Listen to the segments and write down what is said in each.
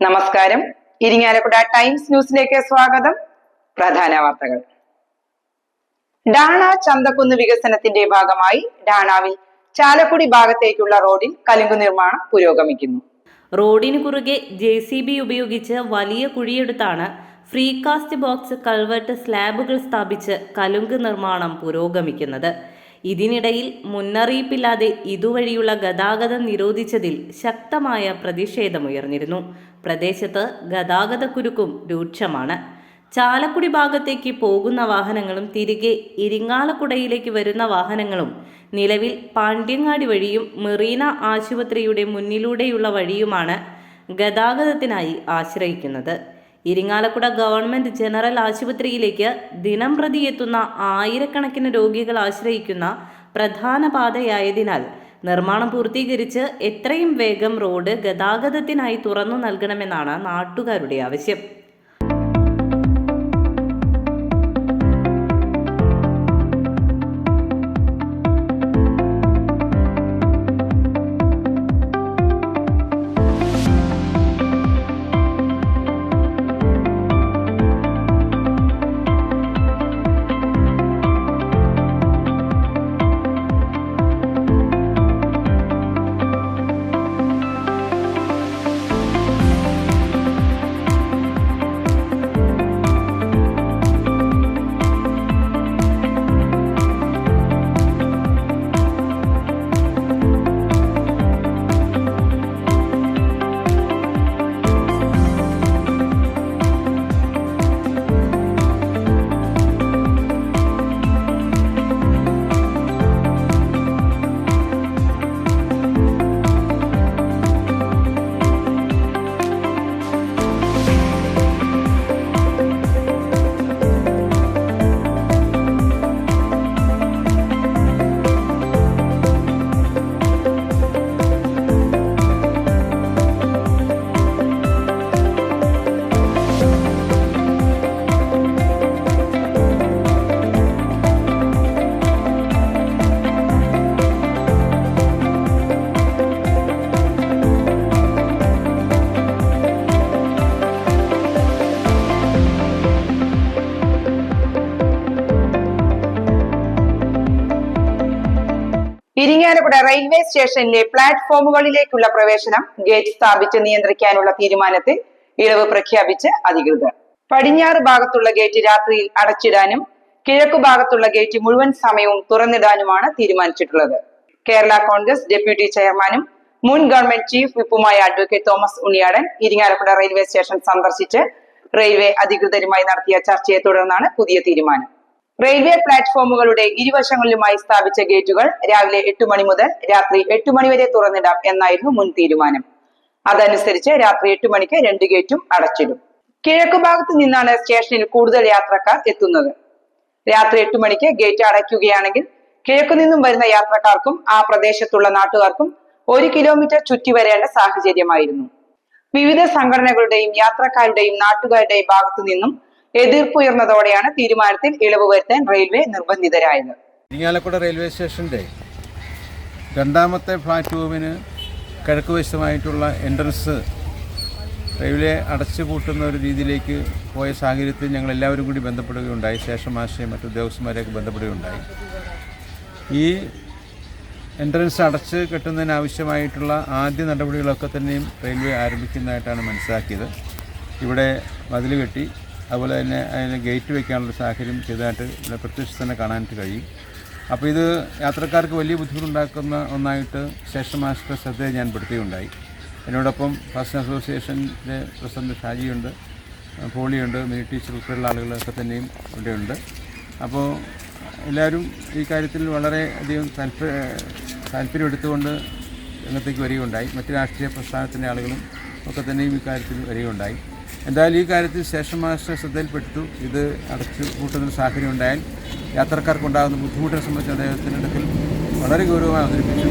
നമസ്കാരം. ഇരിങ്ങാലക്കുട ടൈംസ് ന്യൂസിലേക്ക് സ്വാഗതം. പ്രധാന വാർത്തകൾ. ഡാണ ചന്തക്കുന്ന് വികസനത്തിന്റെ ഭാഗമായി ഡാണാവിൽ ചാലക്കുടി ഭാഗത്തേക്കുള്ള റോഡിൽ കലുങ്ക് നിർമ്മാണം പുരോഗമിക്കുന്നു. റോഡിന് കുറുകെ ജെ സി ബി ഉപയോഗിച്ച് വലിയ കുഴിയെടുത്താണ് ഫ്രീകാസ്റ്റ് ബോക്സ് കൾവർട്ട് സ്ലാബുകൾ സ്ഥാപിച്ച് കലുങ്ക് നിർമ്മാണം പുരോഗമിക്കുന്നത്. ഇതിനിടയിൽ മുന്നറിയിപ്പില്ലാതെ ഇതുവഴിയുള്ള ഗതാഗതം നിരോധിച്ചതിൽ ശക്തമായ പ്രതിഷേധമുയർന്നിരുന്നു. പ്രദേശത്ത് ഗതാഗതക്കുരുക്കും രൂക്ഷമാണ്. ചാലക്കുടി ഭാഗത്തേക്ക് പോകുന്ന വാഹനങ്ങളും തിരികെ ഇരിങ്ങാലക്കുടയിലേക്ക് വരുന്ന വാഹനങ്ങളും നിലവിൽ പാണ്ഡ്യങ്ങാടി വഴിയും മെറീന ആശുപത്രിയുടെ മുന്നിലൂടെയുള്ള വഴിയുമാണ് ഗതാഗതത്തിനായി ആശ്രയിക്കുന്നത്. ഇരിങ്ങാലക്കുട ഗവൺമെന്റ് ജനറൽ ആശുപത്രിയിലേക്ക് ദിനം പ്രതി എത്തുന്ന ആയിരക്കണക്കിന് രോഗികൾ ആശ്രയിക്കുന്ന പ്രധാന പാതയായതിനാൽ നിർമ്മാണം പൂർത്തീകരിച്ച് എത്രയും വേഗം റോഡ് ഗതാഗതത്തിനായി തുറന്നു നൽകണമെന്നാണ് നാട്ടുകാരുടെ ആവശ്യം. ഇരിങ്ങാലക്കുട റെയിൽവേ സ്റ്റേഷനിലെ പ്ലാറ്റ്ഫോമുകളിലേക്കുള്ള പ്രവേശനം ഗേറ്റ് സ്ഥാപിച്ച് നിയന്ത്രിക്കാനുള്ള തീരുമാനത്തിൽ ഇളവ് പ്രഖ്യാപിച്ച് അധികൃതർ. പടിഞ്ഞാറ് ഭാഗത്തുള്ള ഗേറ്റ് രാത്രിയിൽ അടച്ചിടാനും കിഴക്കു ഭാഗത്തുള്ള ഗേറ്റ് മുഴുവൻ സമയവും തുറന്നിടാനുമാണ് തീരുമാനിച്ചിട്ടുള്ളത്. കേരള കോൺഗ്രസ് ഡെപ്യൂട്ടി ചെയർമാനും മുൻ government chief വിപ്പുമായ advocate Thomas Unniyadan Irinjalakuda railway station സന്ദർശിച്ച് റെയിൽവേ അധികൃതരുമായി നടത്തിയ ചർച്ചയെ തുടർന്നാണ് പുതിയ തീരുമാനം. റെയിൽവേ പ്ലാറ്റ്ഫോമുകളുടെ ഇരുവശങ്ങളിലുമായി സ്ഥാപിച്ച ഗേറ്റുകൾ രാവിലെ എട്ട് മണി മുതൽ രാത്രി എട്ട് മണി വരെ തുറന്നിടാം എന്നായിരുന്നു മുൻ തീരുമാനം. അതനുസരിച്ച് രാത്രി എട്ട് മണിക്ക് രണ്ട് ഗേറ്റും അടച്ചിടും. കിഴക്കു ഭാഗത്തു നിന്നാണ് സ്റ്റേഷനിൽ കൂടുതൽ യാത്രക്കാർ എത്തുന്നത്. രാത്രി എട്ട് മണിക്ക് ഗേറ്റ് അടയ്ക്കുകയാണെങ്കിൽ കിഴക്കു നിന്നും വരുന്ന യാത്രക്കാർക്കും ആ പ്രദേശത്തുള്ള നാട്ടുകാർക്കും ഒരു കിലോമീറ്റർ ചുറ്റി വരേണ്ട സാഹചര്യമായിരുന്നു. വിവിധ സംഘടനകളുടെയും യാത്രക്കാരുടെയും നാട്ടുകാരുടെയും ഭാഗത്തു നിന്നും എതിർപ്പുയർന്നതോടെയാണ് തീരുമാനത്തിൽ ഇളവ് വരുത്താൻ റെയിൽവേ നിർബന്ധിതരായത്. ഇരിങ്ങാലക്കുട റെയിൽവേ സ്റ്റേഷന്റെ രണ്ടാമത്തെ പ്ലാറ്റ്ഫോമിന് കിഴക്ക് വശമായിട്ടുള്ള എൻട്രൻസ് റെയിൽവേ അടച്ചു പൂട്ടുന്ന ഒരു രീതിയിലേക്ക് പോയ സാഹചര്യത്തിൽ ഞങ്ങൾ എല്ലാവരും കൂടി ബന്ധപ്പെടുകയുണ്ടായി. ശേഷം ആശയം മറ്റു ഉദ്യോഗസ്ഥന്മാരെയൊക്കെ ബന്ധപ്പെടുകയുണ്ടായി. ഈ എൻട്രൻസ് അടച്ച് കെട്ടുന്നതിനാവശ്യമായിട്ടുള്ള ആദ്യ നടപടികളൊക്കെ തന്നെയും റെയിൽവേ ആരംഭിക്കുന്നതായിട്ടാണ് മനസ്സിലാക്കിയത്. ഇവിടെ മതിൽ കെട്ടി അതുപോലെ തന്നെ അതിന് ഗേറ്റ് വയ്ക്കാനുള്ള സാഹചര്യം ചെയ്തതായിട്ട് ഇവിടെ പ്രത്യക്ഷ തന്നെ കാണാനായിട്ട് കഴിയും. അപ്പോൾ ഇത് യാത്രക്കാർക്ക് വലിയ ബുദ്ധിമുട്ടുണ്ടാക്കുന്ന ഒന്നായിട്ട് സ്റ്റേഷൻ മാസ്റ്റർ ശ്രദ്ധയെ ഞാൻ പെടുത്തുകയുണ്ടായി എന്നോടൊപ്പം ഫസ്റ്റ് അസോസിയേഷന്റെ പ്രസിഡന്റ് ഷാജിയുണ്ട് പോളിയുണ്ട് മിനി ടീച്ചർ ഉൾപ്പെടെയുള്ള ആളുകളൊക്കെ തന്നെയും ഇവിടെയുണ്ട്. അപ്പോൾ എല്ലാവരും ഈ കാര്യത്തിൽ വളരെ അധികം താല്പര്യ താല്പര്യം എടുത്തുകൊണ്ട് രംഗത്തേക്ക് വരികയുണ്ടായി. മറ്റ് രാഷ്ട്രീയ പ്രസ്ഥാനത്തിന്റെ ആളുകളും ഒക്കെ തന്നെയും ഈ കാര്യത്തിൽ വരികയുണ്ടായി. എന്തായാലും ഈ കാര്യത്തിൽ സ്റ്റേഷൻ മാസ്റ്റർ ശ്രദ്ധയിൽപ്പെട്ടു. ഇത് അടച്ചു കൂട്ടുന്ന സാഹചര്യം ഉണ്ടായാൽ യാത്രക്കാർക്കുണ്ടാകുന്ന ബുദ്ധിമുട്ടിനെ സംബന്ധിച്ച് അദ്ദേഹത്തിന്റെ അടുക്കൽ വളരെ ഗൗരവമായി അവതരിപ്പിച്ചു.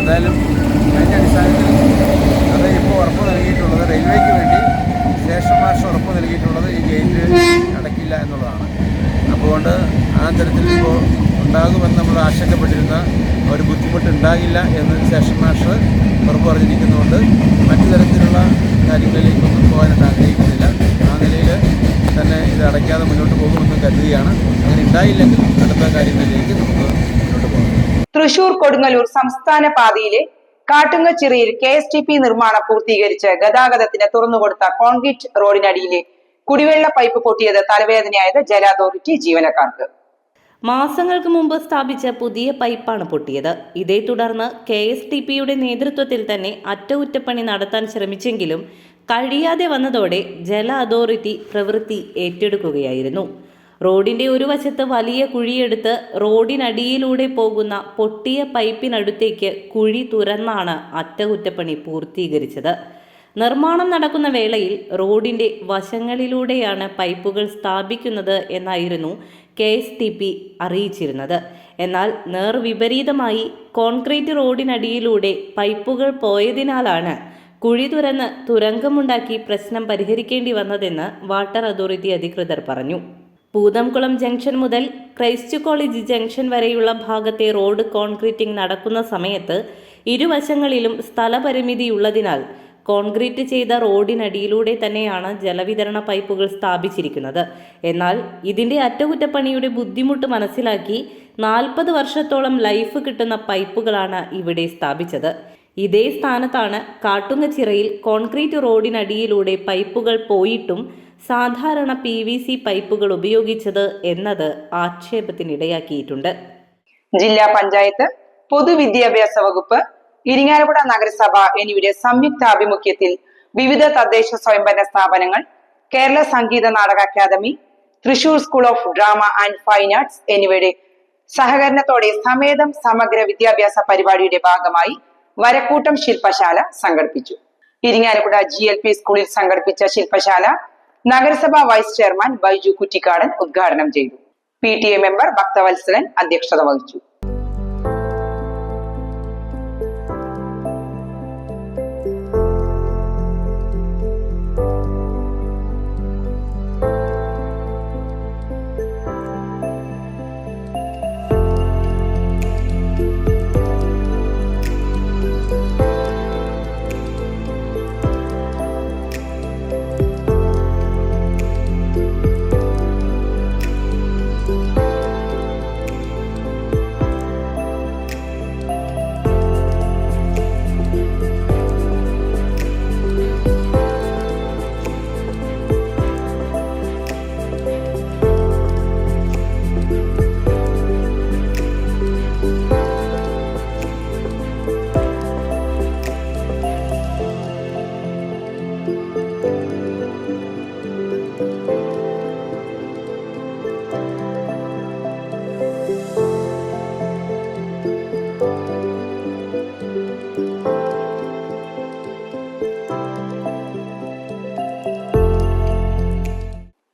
എന്തായാലും അതിന്റെ അടിസ്ഥാനത്തിൽ അത് ഇപ്പോൾ ഉറപ്പ് നൽകിയിട്ടുള്ളത് റെയിൽവേക്ക് വേണ്ടി സ്റ്റേഷൻ മാസ്റ്റർ ഉറപ്പ് നൽകിയിട്ടുള്ളത് ഈ ഗേറ്റ് അടയ്ക്കില്ല എന്നുള്ളതാണ്. അതുകൊണ്ട് ആ തരത്തിൽ ഇപ്പോൾ ഉണ്ടാകുമെന്ന് നമ്മൾ ആശങ്കപ്പെട്ടിരുന്ന ഒരു ബുദ്ധിമുട്ടുണ്ടാകില്ല എന്ന് സെഷൻ മാസ്റ്റർ ഉറപ്പ് പറഞ്ഞിരിക്കുന്നതുകൊണ്ട് മറ്റു തരത്തിലുള്ള കാര്യങ്ങളിലേക്കൊന്നും പോകാനായിട്ട് ആഗ്രഹിക്കുന്നില്ല. ആ നിലയിൽ തന്നെ ഇത് അടയ്ക്കാതെ മുന്നോട്ട് പോകുമെന്ന് കരുതുകയാണ്. അങ്ങനെ ഉണ്ടായില്ലെങ്കിൽ അടുത്ത കാര്യങ്ങളിലേക്ക് നമുക്ക് മുന്നോട്ട് പോകാം. തൃശൂർ കൊടുങ്ങല്ലൂർ സംസ്ഥാന പാതയിലെ കാട്ടുങ്ങച്ചിറയിൽ കെ എസ് ടി പി നിർമ്മാണം പൂർത്തീകരിച്ച് ഗതാഗതത്തിന് തുറന്നുകൊടുത്ത കോൺക്രീറ്റ് റോഡിനടിയിലെ കുടിവെള്ള പൈപ്പ് പൊട്ടിയത് തലവേദനയായത് ജല അതോറിറ്റി ജീവനക്കാർക്ക്. മാസങ്ങൾക്ക് മുമ്പ് സ്ഥാപിച്ച പുതിയ പൈപ്പാണ് പൊട്ടിയത്. ഇതേ തുടർന്ന് കെ എസ് ടി പിയുടെ നേതൃത്വത്തിൽ തന്നെ അറ്റകുറ്റപ്പണി നടത്താൻ ശ്രമിച്ചെങ്കിലും കഴിയാതെ വന്നതോടെ ജല അതോറിറ്റി പ്രവൃത്തി ഏറ്റെടുക്കുകയായിരുന്നു. റോഡിന്റെ ഒരു വശത്ത് വലിയ കുഴിയെടുത്ത് റോഡിനടിയിലൂടെ പോകുന്ന പൊട്ടിയ പൈപ്പിനടുത്തേക്ക് കുഴി തുറന്നാണ് അറ്റകുറ്റപ്പണി പൂർത്തീകരിച്ചത്. നിർമ്മാണം നടക്കുന്ന വേളയിൽ റോഡിന്റെ വശങ്ങളിലൂടെയാണ് പൈപ്പുകൾ സ്ഥാപിക്കുന്നത് എന്നായിരുന്നു കെ എസ് ടി പി അറിയിച്ചിരുന്നത്. എന്നാൽ നേർവിപരീതമായി കോൺക്രീറ്റ് റോഡിനടിയിലൂടെ പൈപ്പുകൾ പോയതിനാലാണ് കുഴി തുറന്ന് തുരങ്കമുണ്ടാക്കി പ്രശ്നം പരിഹരിക്കേണ്ടി വന്നതെന്ന് വാട്ടർ അതോറിറ്റി അധികൃതർ പറഞ്ഞു. പൂതംകുളം ജംഗ്ഷൻ മുതൽ ക്രൈസ്റ്റ് കോളേജ് ജംഗ്ഷൻ വരെയുള്ള ഭാഗത്തെ റോഡ് കോൺക്രീറ്റിംഗ് നടക്കുന്ന സമയത്ത് ഇരുവശങ്ങളിലും സ്ഥലപരിമിതിയുള്ളതിനാൽ കോൺക്രീറ്റ് ചെയ്ത റോഡിനടിയിലൂടെ തന്നെയാണ് ജലവിതരണ പൈപ്പുകൾ സ്ഥാപിച്ചിരിക്കുന്നത്. എന്നാൽ ഇതിന്റെ അറ്റകുറ്റപ്പണിയുടെ ബുദ്ധിമുട്ട് മനസ്സിലാക്കി നാൽപ്പത് വർഷത്തോളം ലൈഫ് കിട്ടുന്ന പൈപ്പുകളാണ് ഇവിടെ സ്ഥാപിച്ചത്. ഇതേ സ്ഥാനത്താണ് കാട്ടുങ്ങച്ചിറയിൽ കോൺക്രീറ്റ് റോഡിനടിയിലൂടെ പൈപ്പുകൾ പോയിട്ടും സാധാരണ പി വി സി പൈപ്പുകൾ ഉപയോഗിച്ചത് എന്നത് ആക്ഷേപത്തിനിടയാക്കിയിട്ടുണ്ട്. ജില്ലാ പഞ്ചായത്ത് പൊതുവിദ്യാഭ്യാസ വകുപ്പ് ഇരിങ്ങാലക്കുട നഗരസഭ എന്നിവയുടെ സംയുക്താഭിമുഖ്യത്തിൽ വിവിധ തദ്ദേശ സ്വയംഭരണ സ്ഥാപനങ്ങൾ Kerala Sangeetha Nataka Akademi Thrissur school of drama and fine arts എന്നിവയുടെ സഹകരണത്തോടെ സമേതം സമഗ്ര വിദ്യാഭ്യാസ പരിപാടിയുടെ ഭാഗമായി വരക്കൂട്ടം ശില്പശാല സംഘടിപ്പിച്ചു. ഇരിങ്ങാലക്കുട ജി എൽ പി സ്കൂളിൽ സംഘടിപ്പിച്ച ശില്പശാല നഗരസഭാ വൈസ് ചെയർമാൻ ബൈജു കുറ്റിക്കാടൻ ഉദ്ഘാടനം ചെയ്തു. P T A member Bhakthavatsalan അധ്യക്ഷത വഹിച്ചു.